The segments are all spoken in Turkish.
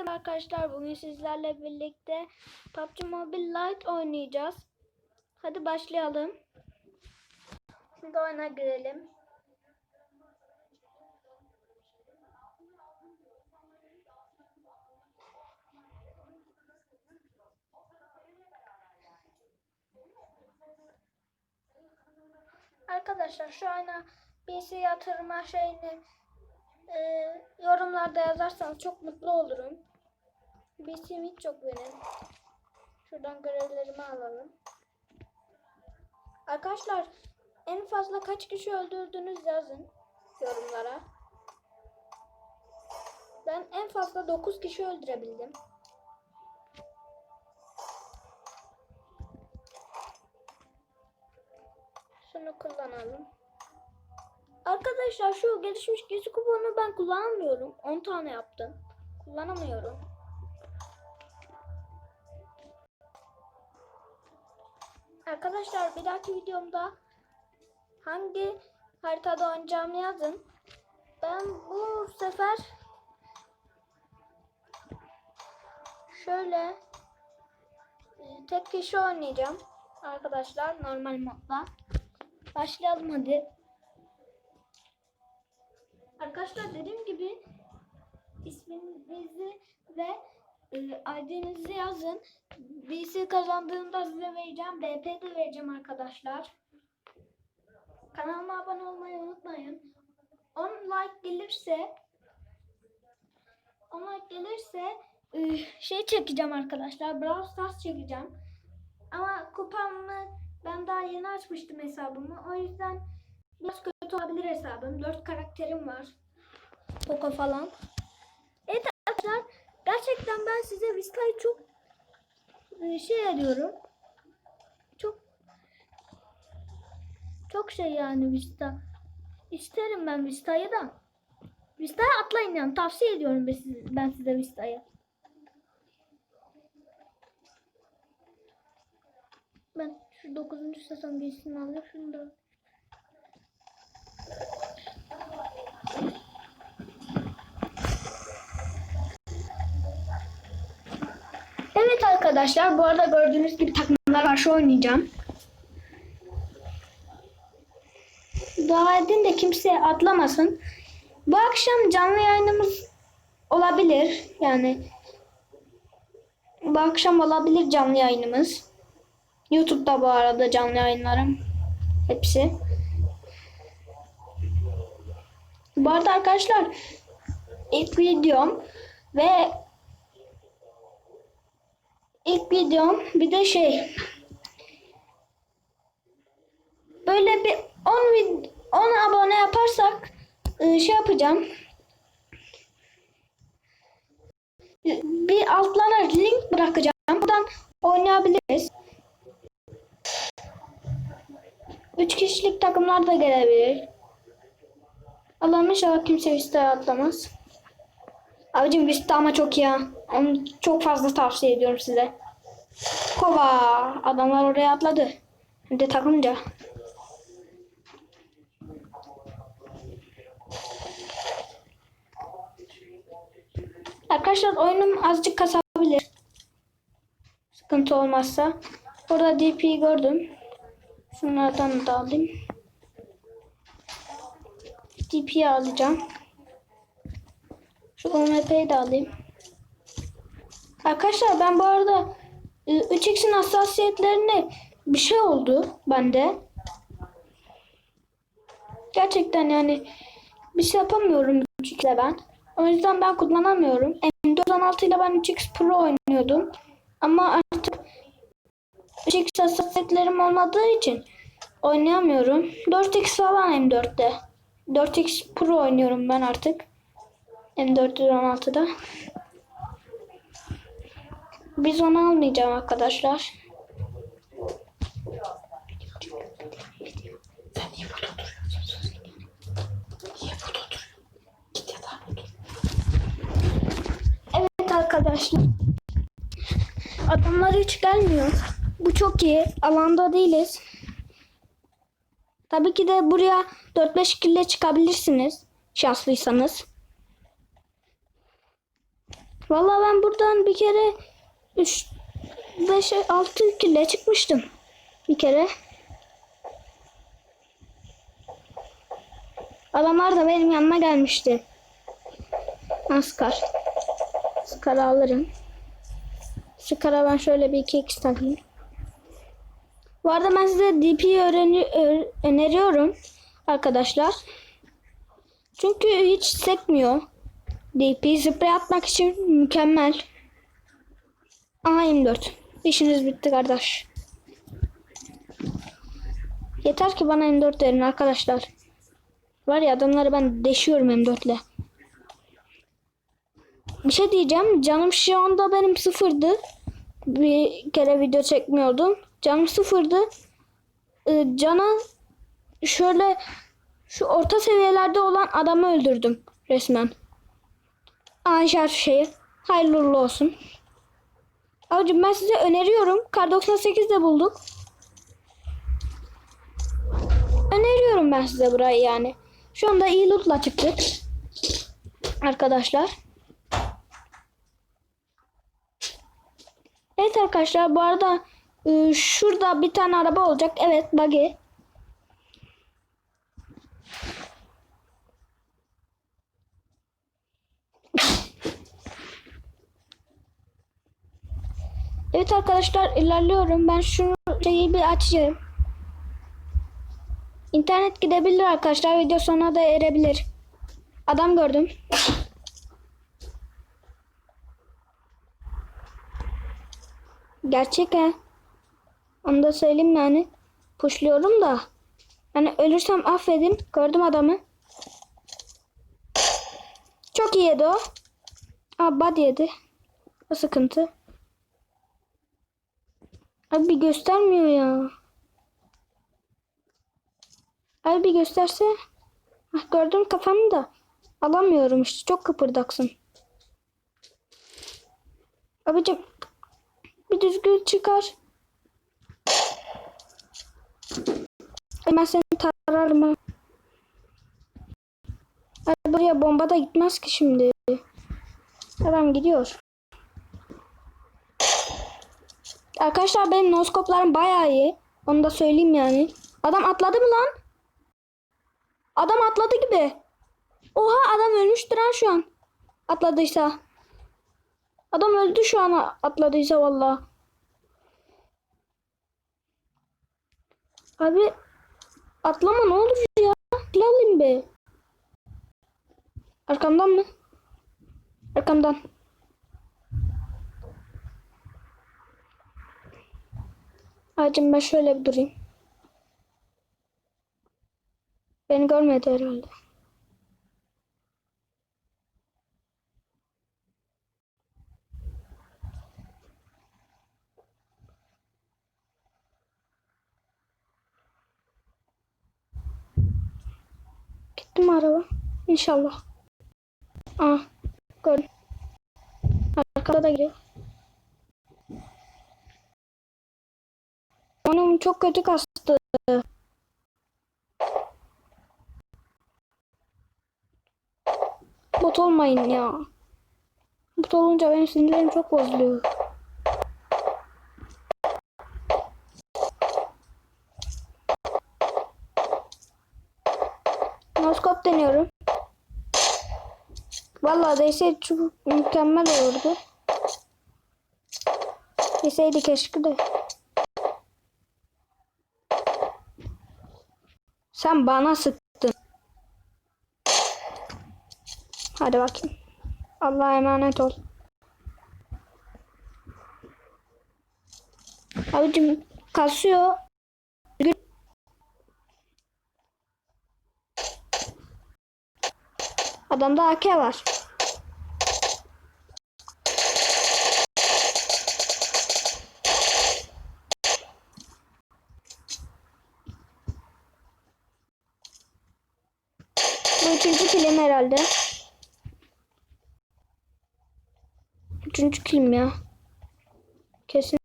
Merhaba Arkadaşlar bugün sizlerle birlikte PUBG Mobile Lite oynayacağız. Hadi başlayalım. Şimdi oyuna girelim. Arkadaşlar şu ana PC yatırma şeyini e, yorumlarda yazarsanız çok mutlu olurum. PC'm hiç yok benim. Şuradan görevlerimi alalım. Arkadaşlar en fazla kaç kişi öldürdünüz yazın yorumlara. Ben en fazla 9 kişi öldürebildim. Şunu kullanalım. Arkadaşlar şu gelişmiş gizli kuponu ben kullanamıyorum. 10 tane yaptım. Kullanamıyorum. Arkadaşlar bir dahaki videomda hangi haritada oynayacağımı yazın. Ben bu sefer şöyle e, tek kişi oynayacağım arkadaşlar normal modda. Başlayalım hadi. Arkadaşlar dediğim gibi isminizi ve e, ID'nizi yazın. BC kazandığımda size vereceğim. BP de vereceğim arkadaşlar. Kanalıma abone olmayı unutmayın. 10 like gelirse 10 like gelirse e, şey çekeceğim arkadaşlar. Brawl Stars çekeceğim. Ama kupamı ben daha yeni açmıştım hesabımı. O yüzden biraz olabilir hesabım. 4 karakterim var. Poco falan. Evet arkadaşlar gerçekten ben size Vista'yı çok e, şey ediyorum. Çok çok şey yani Vista. İsterim ben Vista'yı da. Vista'ya atlayın yani. Tavsiye ediyorum ben size, Vista'yı. Ben şu 9. sezon giysisini alayım. Şunu da Evet arkadaşlar bu arada gördüğünüz gibi takımlar var. Şu oynayacağım. Dua edin de kimse atlamasın. Bu akşam canlı yayınımız olabilir. Yani bu akşam olabilir canlı yayınımız. YouTube'da bu arada canlı yayınlarım. Hepsi. Bu arada arkadaşlar ilk videom ve ilk videom bir de şey böyle bir 10 vid 10 abone yaparsak e, şey yapacağım. Bir altlara link bırakacağım. Buradan oynayabiliriz. 3 kişilik takımlar da gelebilir. Allah'ım inşallah kimse Vista'ya atlamaz. Abicim Vista ama çok ha. Onu çok fazla tavsiye ediyorum size. Kova. Adamlar oraya atladı. Hem de takımca. Arkadaşlar oyunum azıcık kasabilir. Sıkıntı olmazsa. Orada DP'yi gördüm. Şunlardan da alayım. DP'yi alacağım. Şu OMP'yi de alayım. Arkadaşlar ben bu arada e, 3x'in hassasiyetlerine bir şey oldu bende. Gerçekten yani bir şey yapamıyorum 3x ile ben. O yüzden ben kullanamıyorum. M416 ile ben 3x Pro oynuyordum. Ama artık 3x hassasiyetlerim olmadığı için oynayamıyorum. 4x falan M4'te. 4x Pro oynuyorum ben artık. M416'da. Biz onu almayacağım arkadaşlar. Sen niye burada oturuyorsun? Niye burada oturuyorsun? Git yatağına otur. Evet arkadaşlar. Adamlar hiç gelmiyor. Bu çok iyi. Alanda değiliz. Tabii ki de buraya 4-5 kille çıkabilirsiniz. Şanslıysanız. Vallahi ben buradan bir kere 3 5 6 kile çıkmıştım. Bir kere. Adamlar da benim yanıma gelmişti. Askar. Skar'ı alırım. Skar'a ben şöyle bir 2x takayım. Bu arada ben size DP öğreni öneriyorum arkadaşlar. Çünkü hiç sekmiyor. DP sprey atmak için mükemmel. Aha 24. İşiniz bitti kardeş. Yeter ki bana M4 verin arkadaşlar. Var ya adamları ben deşiyorum M4 ile. Bir şey diyeceğim. Canım şu anda benim sıfırdı. Bir kere video çekmiyordum. Canım sıfırdı. Ee, cana şöyle şu orta seviyelerde olan adamı öldürdüm resmen. Anşar şeyi. Hayırlı olsun. Abicim ben size öneriyorum. Kar 98 de bulduk. Öneriyorum ben size burayı yani. Şu anda iyi lootla çıktık. Arkadaşlar. Evet arkadaşlar bu arada e, şurada bir tane araba olacak. Evet buggy. Evet arkadaşlar ilerliyorum. Ben şunu şeyi bir açayım. İnternet gidebilir arkadaşlar. Video sonuna da erebilir. Adam gördüm. Gerçek ha. Onu da söyleyeyim yani. Puşluyorum da. Hani ölürsem affedin. Gördüm adamı. Çok iyi yedi o. Aa bad yedi. O sıkıntı. Abi göstermiyor ya. Abi gösterse. Ah, gördüm kafamı da. Alamıyorum işte. Çok kıpırdaksın. Abicim. Bir düzgün çıkar. Ben seni tararım ha. Ay, buraya bomba da gitmez ki şimdi. Adam gidiyor. Arkadaşlar benim noskoplarım bayağı iyi. Onu da söyleyeyim yani. Adam atladı mı lan? Adam atladı gibi. Oha adam ölmüştür ha şu an. Atladıysa. Adam öldü şu an atladıysa valla. Abi atlama ne olur ya. Alayım be. Arkamdan mı? Arkamdan. Acım ben şöyle bir durayım. Beni görmedi herhalde. Gitti mi araba? İnşallah. Aa, gördüm. Arkada da gidiyor. Onun çok kötü kastı. Bot olmayın ya. Bot olunca benim sinirlerim çok bozuluyor. Noskop deniyorum. Vallahi değse çok mükemmel olurdu. Deseydi keşke de. Sen bana sıktın. Hadi bakayım. Allah'a emanet ol. Abicim kasıyor. Adamda AK var. Bu kilim herhalde. Üçüncü kilim ya. Kesin.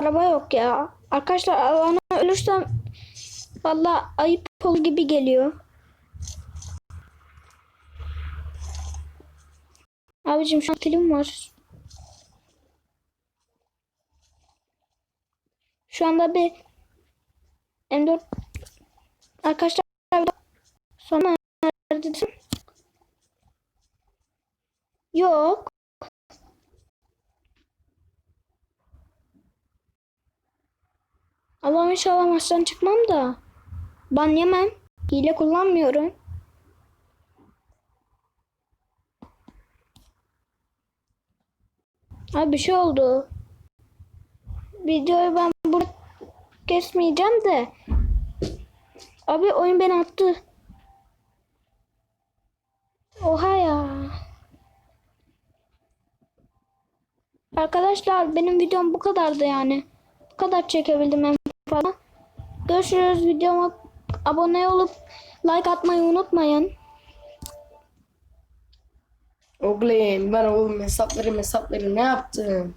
Araba yok ya. Arkadaşlar alana ölürsem valla ayıp olur gibi geliyor. Abicim şu an telim var. Şu anda bir M4 arkadaşlar sonra neredesin? Yok. Allah'ım inşallah maçtan çıkmam da. Ban yemem. Hile kullanmıyorum. Abi bir şey oldu. Videoyu ben burada kesmeyeceğim de. Abi oyun beni attı. Oha ya. Arkadaşlar benim videom bu kadardı yani. Bu kadar çekebildim en fazla. Görüşürüz. Videoma abone olup like atmayı unutmayın. Oğlum ben oğlum hesapları hesapları ne yaptım?